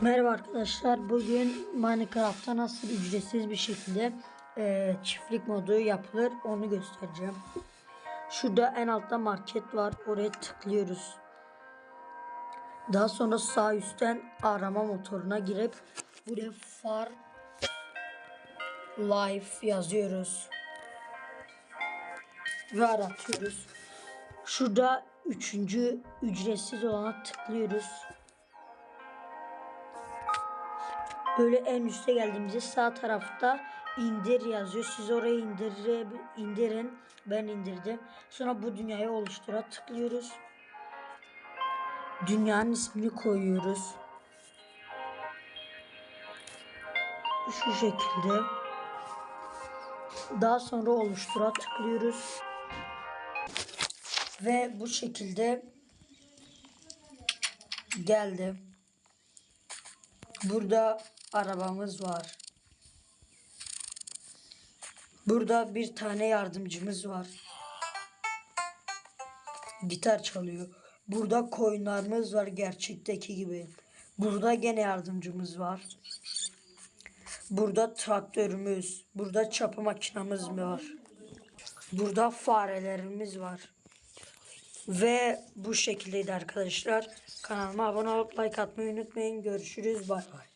Merhaba arkadaşlar. Bugün Minecraft'ta nasıl ücretsiz bir şekilde e, çiftlik modu yapılır onu göstereceğim. Şurada en altta market var. Oraya tıklıyoruz. Daha sonra sağ üstten arama motoruna girip buraya far life yazıyoruz. Ve aratıyoruz. Şurada üçüncü ücretsiz olana tıklıyoruz. Böyle en üste geldiğimizde sağ tarafta indir yazıyor. Siz oraya indirin. Ben indirdim. Sonra bu dünyayı oluştura tıklıyoruz. Dünyanın ismini koyuyoruz. Şu şekilde. Daha sonra oluştura tıklıyoruz. Ve bu şekilde geldi. Burada arabamız var. Burada bir tane yardımcımız var. Gitar çalıyor. Burada koyunlarımız var gerçekteki gibi. Burada gene yardımcımız var. Burada traktörümüz, burada çapı makinamız var. Burada farelerimiz var. Ve bu şekildeydi arkadaşlar. Kanalıma abone olup like atmayı unutmayın. Görüşürüz. Bay bay.